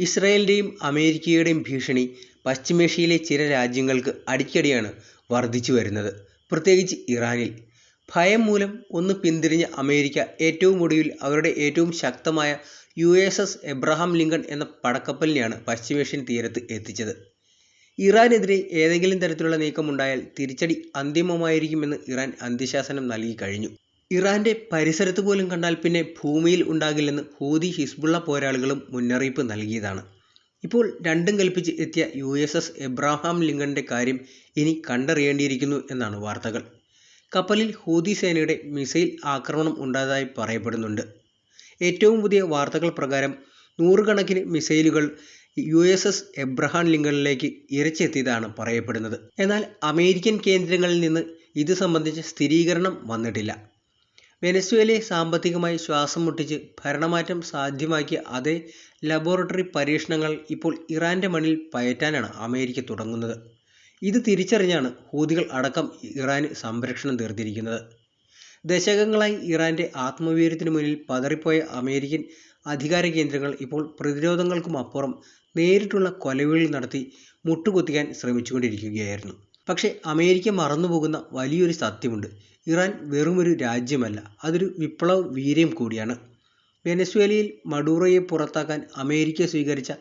ഇസ്രായേലിന്റെയും അമേരിക്കയുടെയും ഭീഷണി പശ്ചിമേഷ്യയിലെ ചില രാജ്യങ്ങൾക്ക് അടിക്കടിയാണ് വർദ്ധിച്ചു വരുന്നത്. പ്രത്യേകിച്ച് ഇറാനിൽ. ഭയം മൂലം ഒന്ന് പിന്തിരിഞ്ഞ അമേരിക്ക ഏറ്റവും ഒടുവിൽ അവരുടെ ഏറ്റവും ശക്തമായ U. S. S Abraham Lincoln എന്ന പടക്കപ്പലിനെയാണ് പശ്ചിമേഷ്യൻ തീരത്ത് എത്തിച്ചത്. ഇറാനെതിരെ ഏതെങ്കിലും തരത്തിലുള്ള നീക്കമുണ്ടായാൽ തിരിച്ചടി അന്തിമമായിരിക്കുമെന്ന് ഇറാൻ അന്ത്യശാസനം നൽകിക്കഴിഞ്ഞു. ഇറാന്റെ പരിസരത്ത് പോലും കണ്ടാൽ പിന്നെ ഭൂമിയിൽ ഉണ്ടാകില്ലെന്ന് ഹൂതി ഹിസ്ബുള്ള പോരാളികളും മുന്നറിയിപ്പ് നൽകിയതാണ്. ഇപ്പോൾ രണ്ടും കൽപ്പിച്ച് എത്തിയ യു. എസ്. എസ് എബ്രാഹാം ലിങ്കന്റെ കാര്യം ഇനി കണ്ടറിയേണ്ടിയിരിക്കുന്നു എന്നാണ് വാർത്തകൾ. കപ്പലിൽ ഹൂതി സേനയുടെ മിസൈൽ ആക്രമണം ഉണ്ടായതായി പറയപ്പെടുന്നുണ്ട്. ഏറ്റവും പുതിയ വാർത്തകൾ പ്രകാരം നൂറുകണക്കിന് മിസൈലുകൾ യു. എസ്. എസ് എബ്രഹാം ലിങ്കണിലേക്ക് ഇരച്ചെത്തിയതാണ് പറയപ്പെടുന്നത്. എന്നാൽ അമേരിക്കൻ കേന്ദ്രങ്ങളിൽ നിന്ന് ഇത് സംബന്ധിച്ച സ്ഥിരീകരണം വന്നിട്ടില്ല. വെനസ്വേലയെ സാമ്പത്തികമായി ശ്വാസം മുട്ടിച്ച് ഭരണമാറ്റം സാധ്യമാക്കിയ അതേ ലബോറട്ടറി പരീക്ഷണങ്ങൾ ഇപ്പോൾ ഇറാന്റെ മണ്ണിൽ പയറ്റാനാണ് അമേരിക്ക തുടങ്ങുന്നത്. ഇത് തിരിച്ചറിഞ്ഞാണ് ഹൂതികൾ അടക്കം ഇറാന് സംരക്ഷണം തീർത്തിരിക്കുന്നത്. ദശകങ്ങളായി ഇറാന്റെ ആത്മവീര്യത്തിനു മുന്നിൽ പതറിപ്പോയ അമേരിക്കൻ അധികാര കേന്ദ്രങ്ങൾ ഇപ്പോൾ പ്രതിരോധങ്ങൾക്കും അപ്പുറം നേരിട്ടുള്ള കൊലവിളി നടത്തി മുട്ടുകുത്തിക്കാൻ ശ്രമിച്ചുകൊണ്ടിരിക്കുകയായിരുന്നു. പക്ഷേ അമേരിക്ക മറന്നുപോകുന്ന വലിയൊരു സത്യമുണ്ട്. ഇറാൻ വെറുമൊരു രാജ്യമല്ല, അതൊരു വിപ്ലവ വീര്യം കൂടിയാണ്. വെനസ്വേലയിൽ മഡൂറയെ പുറത്താക്കാൻ അമേരിക്ക സ്വീകരിച്ച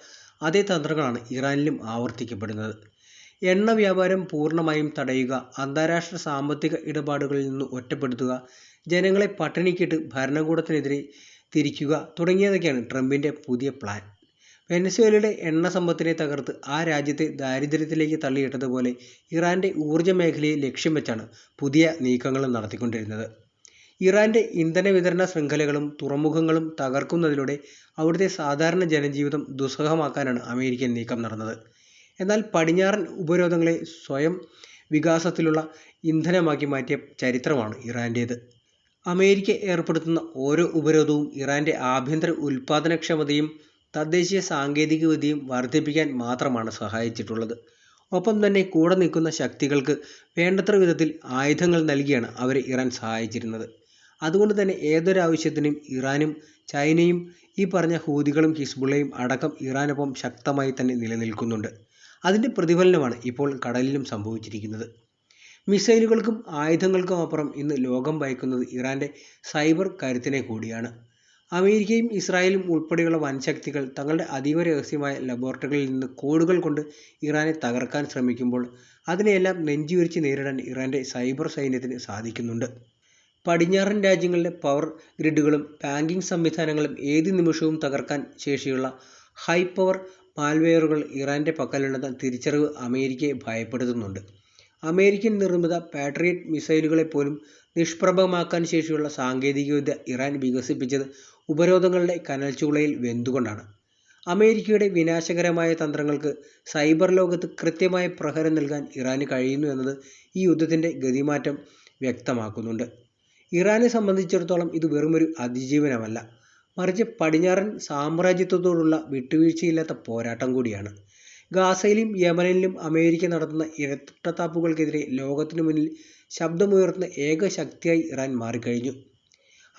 അതേ തന്ത്രങ്ങളാണ് ഇറാനിലും ആവർത്തിക്കപ്പെടുന്നത്. എണ്ണ വ്യാപാരം പൂർണമായും തടയുക, അന്താരാഷ്ട്ര സാമ്പത്തിക ഇടപാടുകളിൽ നിന്ന് ഒറ്റപ്പെടുത്തുക, ജനങ്ങളെ പട്ടിണിക്കിട്ട് ഭരണകൂടത്തിനെതിരെ തിരിക്കുക തുടങ്ങിയതൊക്കെയാണ് ട്രംപിന്റെ പുതിയ പ്ലാൻ. വെനസ്വേലയുടെ എണ്ണസമ്പത്തിനെ തകർത്ത് ആ രാജ്യത്തെ ദാരിദ്ര്യത്തിലേക്ക് തള്ളിയിട്ടതുപോലെ ഇറാന്റെ ഊർജ മേഖലയെ ലക്ഷ്യം വെച്ചാണ് പുതിയ നീക്കങ്ങൾ നടത്തിക്കൊണ്ടിരുന്നത്. ഇറാന്റെ ഇന്ധനവിതരണ ശൃംഖലകളും തുറമുഖങ്ങളും തകർക്കുന്നതിലൂടെ അവിടുത്തെ സാധാരണ ജനജീവിതം ദുസ്സഹമാക്കാനാണ് അമേരിക്കൻ നീക്കം നടന്നത്. എന്നാൽ പടിഞ്ഞാറൻ ഉപരോധങ്ങളെ സ്വയം വികാസത്തിലുള്ള ഇന്ധനമാക്കി മാറ്റിയ ചരിത്രമാണ് ഇറാന്റേത് അമേരിക്ക ഏർപ്പെടുത്തുന്ന ഓരോ ഉപരോധവും ഇറാന്റെ ആഭ്യന്തര ഉൽപ്പാദനക്ഷമതയും തദ്ദേശീയ സാങ്കേതിക സാങ്കേതികവിദ്യയും വർദ്ധിപ്പിക്കാൻ മാത്രമാണ് സഹായിച്ചിട്ടുള്ളത്. ഒപ്പം തന്നെ കൂടെ നിൽക്കുന്ന ശക്തികൾക്ക് വേണ്ടത്ര വിധത്തിൽ ആയുധങ്ങൾ നൽകിയാണ് അവരെ ഇറാൻ സഹായിച്ചിരുന്നത്. അതുകൊണ്ട് തന്നെ ഏതൊരാവശ്യത്തിനും ഇറാനും ചൈനയും ഈ പറഞ്ഞ ഹൂതികളും ഹിസ്ബുള്ളയും അടക്കം ഇറാനൊപ്പം ശക്തമായി തന്നെ നിലനിൽക്കുന്നുണ്ട്. അതിന്റെ പ്രതിഫലനമാണ് ഇപ്പോൾ കടലിലും സംഭവിച്ചിരിക്കുന്നത്. മിസൈലുകൾക്കും ആയുധങ്ങൾക്കും അപ്പുറം ഇന്ന് ലോകം ഭയക്കുന്നത് ഇറാന്റെ സൈബർ കരുത്തിനെ കൂടിയാണ്. അമേരിക്കയും ഇസ്രായേലും ഉൾപ്പെടെയുള്ള വൻശക്തികൾ തങ്ങളുടെ അതീവ രഹസ്യമായ ലബോറട്ടറികളിൽ നിന്ന് കോഡുകൾ കൊണ്ട് ഇറാനെ തകർക്കാൻ ശ്രമിക്കുമ്പോൾ അതിനെയെല്ലാം നെഞ്ചുവിരിച്ച് നേരിടാൻ ഇറാന്റെ സൈബർ സൈന്യത്തിന് സാധിക്കുന്നുണ്ട്. പടിഞ്ഞാറൻ രാജ്യങ്ങളുടെ പവർ ഗ്രിഡുകളും ബാങ്കിംഗ് സംവിധാനങ്ങളും ഏത് നിമിഷവും തകർക്കാൻ ശേഷിയുള്ള ഹൈ പവർ മാൽവെയറുകൾ ഇറാന്റെ പക്കലുണ്ടെന്ന തിരിച്ചറിവ് അമേരിക്കയെ ഭയപ്പെടുത്തുന്നുണ്ട്. അമേരിക്കൻ നിർമ്മിത പാട്രിയറ്റ് മിസൈലുകളെ പോലും നിഷ്പ്രഭമാക്കാൻ ശേഷിയുള്ള സാങ്കേതികവിദ്യ ഇറാൻ വികസിപ്പിച്ചത് ഉപരോധങ്ങളുടെ കനൽച്ചൂളയിൽ വെന്തുകൊണ്ടാണ്. അമേരിക്കയുടെ വിനാശകരമായ തന്ത്രങ്ങൾക്ക് സൈബർ ലോകത്ത് കൃത്യമായ പ്രഹരം നൽകാൻ ഇറാന് കഴിയുന്നു എന്നത് ഈ യുദ്ധത്തിന്റെ ഗതിമാറ്റം വ്യക്തമാക്കുന്നുണ്ട്. ഇറാനെ സംബന്ധിച്ചിടത്തോളം ഇത് വെറുമൊരു അതിജീവനമല്ല, മറിച്ച് പടിഞ്ഞാറൻ സാമ്രാജ്യത്വത്തോടുള്ള വിട്ടുവീഴ്ചയില്ലാത്ത പോരാട്ടം കൂടിയാണ്. ഗാസയിലും യമനിലും അമേരിക്ക നടത്തുന്ന ഇരട്ടത്താപ്പുകൾക്കെതിരെ ലോകത്തിനു മുന്നിൽ ശബ്ദമുയർത്തുന്ന ഏക ശക്തിയായി ഇറാൻ മാറിക്കഴിഞ്ഞു.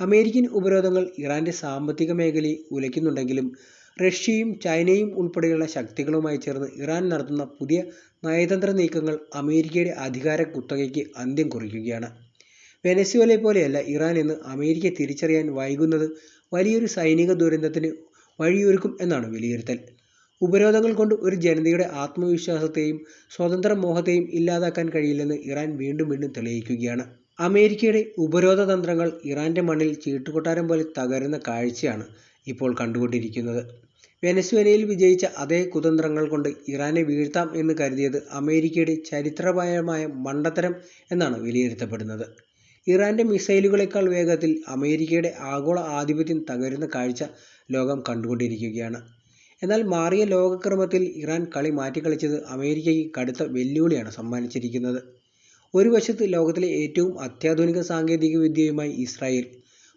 അമേരിക്കൻ ഉപരോധങ്ങൾ ഇറാന്റെ സാമ്പത്തിക മേഖലയെ ഉലയ്ക്കുന്നുണ്ടെങ്കിലും റഷ്യയും ചൈനയും ഉൾപ്പെടെയുള്ള ശക്തികളുമായി ചേർന്ന് ഇറാൻ നടത്തുന്ന പുതിയ നയതന്ത്ര നീക്കങ്ങൾ അമേരിക്കയുടെ അധികാര കുത്തകയ്ക്ക് അന്ത്യം കുറിക്കുകയാണ്. വെനസ്വേലയെപ്പോലെയല്ല ഇറാൻ എന്ന് അമേരിക്ക തിരിച്ചറിയാൻ വൈകുന്നത് വലിയൊരു സൈനിക ദുരന്തത്തിന് വഴിയൊരുക്കും എന്നാണ് വിലയിരുത്തൽ. ഉപരോധങ്ങൾ കൊണ്ട് ഒരു ജനതയുടെ ആത്മവിശ്വാസത്തെയും സ്വതന്ത്ര മോഹത്തെയും ഇല്ലാതാക്കാൻ കഴിയില്ലെന്ന് ഇറാൻ വീണ്ടും വീണ്ടും തെളിയിക്കുകയാണ്. അമേരിക്കയുടെ ഉപരോധ തന്ത്രങ്ങൾ ഇറാന്റെ മണ്ണിൽ ചീട്ടുകൊട്ടാരം പോലെ തകരുന്ന കാഴ്ചയാണ് ഇപ്പോൾ കണ്ടുകൊണ്ടിരിക്കുന്നത്. വെനസ്വേലയിൽ വിജയിച്ച അതേ കുതന്ത്രങ്ങൾ കൊണ്ട് ഇറാനെ വീഴ്ത്താം എന്ന് കരുതിയത് അമേരിക്കയുടെ ചരിത്രപരമായ മണ്ടത്തരം എന്നാണ് വിലയിരുത്തപ്പെടുന്നത്. ഇറാന്റെ മിസൈലുകളെക്കാൾ വേഗത്തിൽ അമേരിക്കയുടെ ആഗോള ആധിപത്യം തകരുന്ന കാഴ്ച ലോകം കണ്ടുകൊണ്ടിരിക്കുകയാണ്. എന്നാൽ മാറിയ ലോകക്രമത്തിൽ ഇറാൻ കളി മാറ്റിക്കളിച്ചത് അമേരിക്കയ്ക്ക് കടുത്ത വെല്ലുവിളിയാണ് സമ്മാനിച്ചിരിക്കുന്നത്. ഒരു വശത്ത് ലോകത്തിലെ ഏറ്റവും അത്യാധുനിക സാങ്കേതിക വിദ്യയുമായി ഇസ്രായേൽ,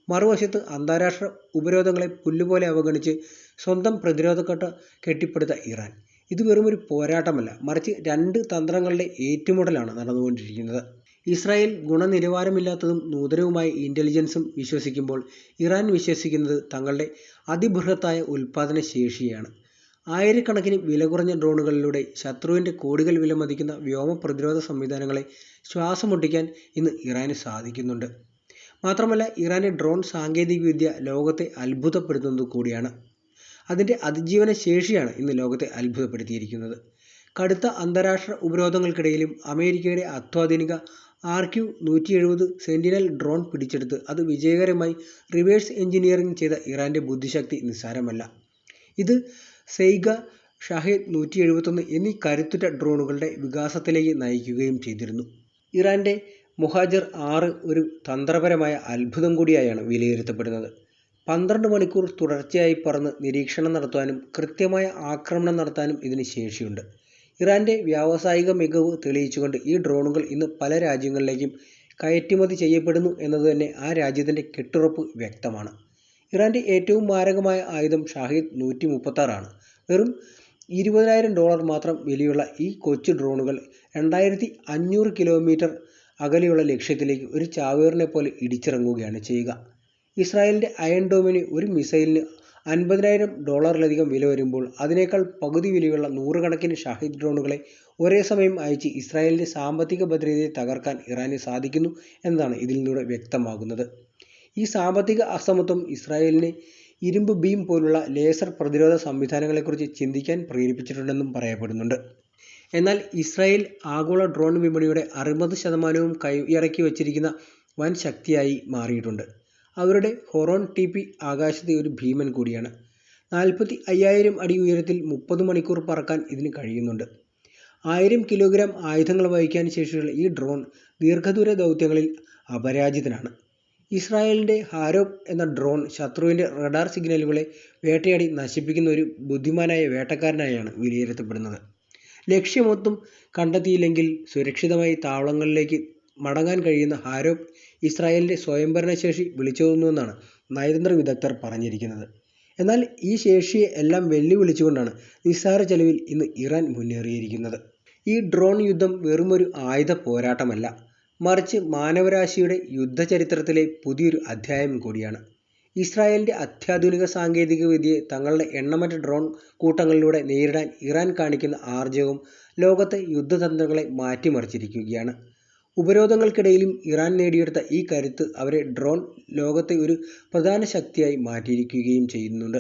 മറുവശത്ത് അന്താരാഷ്ട്ര ഉപരോധങ്ങളെ പുല്ലുപോലെ അവഗണിച്ച് സ്വന്തം പ്രതിരോധക്കട്ട കെട്ടിപ്പടുത്ത ഇറാൻ. ഇത് വെറുമൊരു പോരാട്ടമല്ല, മറിച്ച് രണ്ട് തന്ത്രങ്ങളുടെ ഏറ്റുമുട്ടലാണ് നടന്നുകൊണ്ടിരിക്കുന്നത്. ഇസ്രായേൽ ഗുണനിലവാരമില്ലാത്തതും നൂതനവുമായ ഇന്റലിജൻസും വിശ്വസിക്കുമ്പോൾ ഇറാൻ വിശ്വസിക്കുന്നത് തങ്ങളുടെ അതിബൃഹത്തായ ഉൽപ്പാദനശേഷിയെയാണ്. ആയിരക്കണക്കിന് വില കുറഞ്ഞ ഡ്രോണുകളിലൂടെ ശത്രുവിന്റെ കോടികൾ വിലമതിക്കുന്ന വ്യോമ പ്രതിരോധ സംവിധാനങ്ങളെ ശ്വാസം മുട്ടിക്കാൻ ഇന്ന് ഇറാന് സാധിക്കുന്നുണ്ട്. മാത്രമല്ല ഇറാന്റെ ഡ്രോൺ സാങ്കേതികവിദ്യ ലോകത്തെ അത്ഭുതപ്പെടുത്തുന്നത് കൂടിയാണ്. അതിന്റെ അതിജീവന ശേഷിയാണ് ഇന്ന് ലോകത്തെ അത്ഭുതപ്പെടുത്തിയിരിക്കുന്നത്. കടുത്ത അന്താരാഷ്ട്ര ഉപരോധങ്ങൾക്കിടയിലും അമേരിക്കയുടെ അത്യാധുനിക നൂറ്റി എഴുപത് സെന്റിനൽ ഡ്രോൺ പിടിച്ചെടുത്ത് അത് വിജയകരമായി റിവേഴ്സ് എഞ്ചിനീയറിംഗ് ചെയ്ത ഇറാന്റെ ബുദ്ധിശക്തി നിസ്സാരമല്ല. ഇത് സെയ്ഗ, നൂറ്റി എഴുപത്തൊന്ന് എന്നീ കരുത്തുറ്റ ഡ്രോണുകളുടെ വികാസത്തിലേക്ക് നയിക്കുകയും ചെയ്തിരുന്നു. ഇറാന്റെ മൊഹാജർ ആറ് ഒരു തന്ത്രപരമായ അത്ഭുതം കൂടിയായാണ് വിലയിരുത്തപ്പെടുന്നത്. പന്ത്രണ്ട് മണിക്കൂർ തുടർച്ചയായി പറന്ന് നിരീക്ഷണം നടത്താനും കൃത്യമായ ആക്രമണം നടത്താനും ഇതിന് ശേഷിയുണ്ട്. ഇറാന്റെ വ്യാവസായിക മികവ് തെളിയിച്ചുകൊണ്ട് ഈ ഡ്രോണുകൾ ഇന്ന് പല രാജ്യങ്ങളിലേക്കും കയറ്റുമതി ചെയ്യപ്പെടുന്നു എന്നതുതന്നെ ആ രാജ്യത്തിന്റെ കെട്ടുറപ്പ് വ്യക്തമാണ്. ഇറാന്റെ ഏറ്റവും മാരകമായ ആയുധം ഷാഹിദ് നൂറ്റി മുപ്പത്താറാണ് വെറും ഇരുപതിനായിരം ഡോളർ മാത്രം വിലയുള്ള ഈ കൊച്ചു ഡ്രോണുകൾ രണ്ടായിരത്തി അഞ്ഞൂറ് കിലോമീറ്റർ അകലെയുള്ള ലക്ഷ്യത്തിലേക്ക് ഒരു ചാവേറിനെ പോലെ ഇടിച്ചിറങ്ങുകയാണ് ചെയ്യുക. ഇസ്രായേലിന്റെ അയൺ ഡോമിന് ഒരു മിസൈലിന് അൻപതിനായിരം ഡോളറിലധികം വില വരുമ്പോൾ അതിനേക്കാൾ പകുതി വിലയുള്ള നൂറുകണക്കിന് ഷാഹിദ് ഡ്രോണുകളെ ഒരേ സമയം അയച്ച് ഇസ്രായേലിന്റെ സാമ്പത്തിക ഭദ്രതയെ തകർക്കാൻ ഇറാന് സാധിക്കുന്നു എന്നതാണ് ഇതിലൂടെ വ്യക്തമാകുന്നത്. ഈ സാമ്പത്തിക അസമത്വം ഇസ്രായേലിനെ ഇരുമ്പ് ബീം പോലുള്ള ലേസർ പ്രതിരോധ സംവിധാനങ്ങളെക്കുറിച്ച് ചിന്തിക്കാൻ പ്രേരിപ്പിച്ചിട്ടുണ്ടെന്നും പറയപ്പെടുന്നുണ്ട്. എന്നാൽ ഇസ്രായേൽ ആഗോള ഡ്രോൺ വിപണിയുടെ അറുപത് ശതമാനവും കൈയടക്കി വച്ചിരിക്കുന്ന വൻ ശക്തിയായി മാറിയിട്ടുണ്ട്. അവരുടെ ഹൊറോൺ ടി പി ആകാശത്തെ ഒരു ഭീമൻ കൂടിയാണ്. നാൽപ്പത്തി അയ്യായിരം അടി ഉയരത്തിൽ മുപ്പത് മണിക്കൂർ പറക്കാൻ ഇതിന് കഴിയുന്നുണ്ട്. ആയിരം കിലോഗ്രാം ആയുധങ്ങൾ വഹിക്കാൻ ശേഷിയുള്ള ഈ ഡ്രോൺ ദീർഘദൂര ദൗത്യങ്ങളിൽ അപരാജിതനാണ്. ഇസ്രായേലിന്റെ ഹാരോപ്പ് എന്ന ഡ്രോൺ ശത്രുവിന്റെ റഡാർ സിഗ്നലുകളെ വേട്ടയാടി നശിപ്പിക്കുന്ന ഒരു ബുദ്ധിമാനായ വേട്ടക്കാരനായാണ് വിലയിരുത്തപ്പെടുന്നത്. ലക്ഷ്യമൊത്തും കണ്ടെത്തിയില്ലെങ്കിൽ സുരക്ഷിതമായി താവളങ്ങളിലേക്ക് മടങ്ങാൻ കഴിയുന്ന ഹാരോപ്പ് ഇസ്രായേലിന്റെ സ്വയംഭരണശേഷി വിളിച്ചോതുന്നുവെന്നാണ് നയതന്ത്ര വിദഗ്ധർ പറഞ്ഞിരിക്കുന്നത്. എന്നാൽ ഈ ശേഷിയെ എല്ലാം വെല്ലുവിളിച്ചുകൊണ്ടാണ് നിസ്സാര ചെലവിൽ ഇന്ന് ഇറാൻ മുന്നേറിയിരിക്കുന്നത്. ഈ ഡ്രോൺ യുദ്ധം വെറുമൊരു ആയുധ പോരാട്ടമല്ല. മറിച്ച് മാനവരാശിയുടെ യുദ്ധചരിത്രത്തിലെ പുതിയൊരു അധ്യായം കൂടിയാണ്. ഇസ്രായേലിന്റെ അത്യാധുനിക സാങ്കേതികവിദ്യയെ തങ്ങളുടെ എണ്ണമറ്റ ഡ്രോൺ കൂട്ടങ്ങളിലൂടെ നേരിടാൻ ഇറാൻ കാണിക്കുന്ന ആർജവും ലോകത്തെ യുദ്ധതന്ത്രങ്ങളെ മാറ്റിമറിച്ചിരിക്കുകയാണ്. ഉപരോധങ്ങൾക്കിടയിലും ഇറാൻ നേടിയെടുത്ത ഈ കരുത്ത് അവരെ ഡ്രോൺ ലോകത്തെ ഒരു പ്രധാന ശക്തിയായി മാറ്റിയിരിക്കുകയും ചെയ്യുന്നുണ്ട്.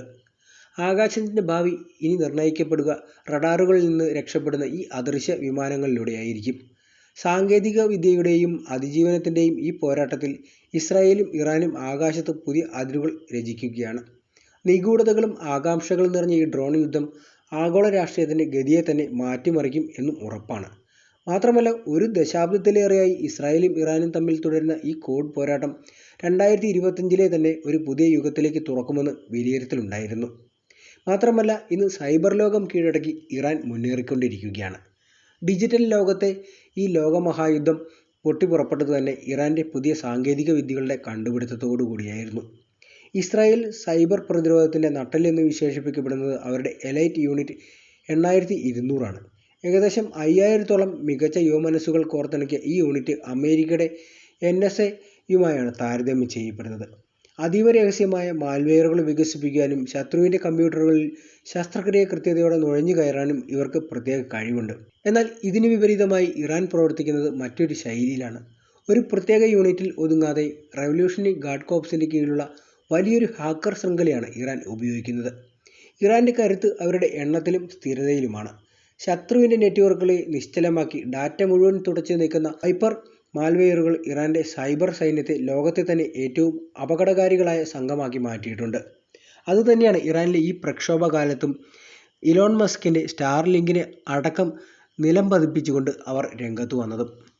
ആകാശത്തിന്റെ ഭാവി ഇനി നിർണയിക്കപ്പെടുക റഡാറുകളിൽ നിന്ന് രക്ഷപ്പെടുന്ന ഈ അദൃശ്യ വിമാനങ്ങളിലൂടെയായിരിക്കും. സാങ്കേതികവിദ്യയുടെയും അതിജീവനത്തിന്റെയും ഈ പോരാട്ടത്തിൽ ഇസ്രായേലും ഇറാനും ആകാശത്ത് പുതിയ അതിരുകൾ രചിക്കുകയാണ്. നിഗൂഢതകളും ആകാംക്ഷകളും നിറഞ്ഞ ഈ ഡ്രോൺ യുദ്ധം ആഗോള രാഷ്ട്രീയത്തിന്റെ ഗതിയെ തന്നെ മാറ്റിമറിക്കും എന്നും ഉറപ്പാണ്. മാത്രമല്ല ഒരു ദശാബ്ദത്തിലേറെയായി ഇസ്രായേലും ഇറാനും തമ്മിൽ തുടരുന്ന ഈ കോഡ് പോരാട്ടം രണ്ടായിരത്തി ഇരുപത്തഞ്ചിലെ തന്നെ ഒരു പുതിയ യുഗത്തിലേക്ക് തുറക്കുമെന്ന് വിലയിരുത്തലുണ്ടായിരുന്നു. മാത്രമല്ല ഇന്ന് സൈബർ ലോകം കീഴടക്കി ഇറാൻ മുന്നേറിക്കൊണ്ടിരിക്കുകയാണ്. ഡിജിറ്റൽ ലോകത്തെ ഈ ലോകമഹായുദ്ധം പൊട്ടിപ്പുറപ്പെട്ടത് തന്നെ ഇറാന്റെ പുതിയ സാങ്കേതിക വിദ്യകളുടെ കണ്ടുപിടുത്തത്തോടു കൂടിയായിരുന്നു. ഇസ്രായേൽ സൈബർ പ്രതിരോധത്തിന്റെ നട്ടെല്ലെന്ന് വിശേഷിപ്പിക്കപ്പെടുന്നത് അവരുടെ എലൈറ്റ് യൂണിറ്റ് എണ്ണായിരത്തി ഇരുന്നൂറ് ആണ്. ഏകദേശം അയ്യായിരത്തോളം മികച്ച യുവമനസ്സുകൾ കോർത്തിണക്കിയ ഈ യൂണിറ്റ് അമേരിക്കയുടെ എൻ. എസ്. എയുമായാണ് യുമായാണ് താരതമ്യം ചെയ്യപ്പെടുന്നത്. അതീവ രഹസ്യമായ മാൽവെയറുകൾ വികസിപ്പിക്കാനും ശത്രുവിന്റെ കമ്പ്യൂട്ടറുകളിൽ ശസ്ത്രക്രിയ കൃത്യതയോടെ നുഴഞ്ഞു കയറാനും ഇവർക്ക് പ്രത്യേക കഴിവുണ്ട്. എന്നാൽ ഇതിന് വിപരീതമായി ഇറാൻ പ്രവർത്തിക്കുന്നത് മറ്റൊരു ശൈലിയിലാണ്. ഒരു പ്രത്യേക യൂണിറ്റിൽ ഒതുങ്ങാതെ റവല്യൂഷണറി ഗാർഡ് കോപ്സിന്റെ കീഴിലുള്ള വലിയൊരു ഹാക്കർ ശൃംഖലയാണ് ഇറാൻ ഉപയോഗിക്കുന്നത്. ഇറാന്റെ കരുത്ത് അവരുടെ എണ്ണത്തിലും സ്ഥിരതയിലുമാണ്. ശത്രുവിന്റെ നെറ്റ്വർക്കുകളെ നിശ്ചലമാക്കി ഡാറ്റ മുഴുവൻ തുടച്ചു നീക്കുന്ന ഹൈപ്പർ മാൽവെയറുകൾ ഇറാന്റെ സൈബർ സൈന്യത്തെ ലോകത്തെ തന്നെ ഏറ്റവും അപകടകാരികളായ സംഘമാക്കി മാറ്റിയിട്ടുണ്ട്. അതുതന്നെയാണ് ഇറാനിലെ ഈ പ്രക്ഷോഭകാലത്തും ഇലോൺ മസ്കിന്റെ സ്റ്റാർലിങ്കിനെ അടക്കം നിലം പതിപ്പിച്ചുകൊണ്ട് അവർ രംഗത്തുവന്നതും.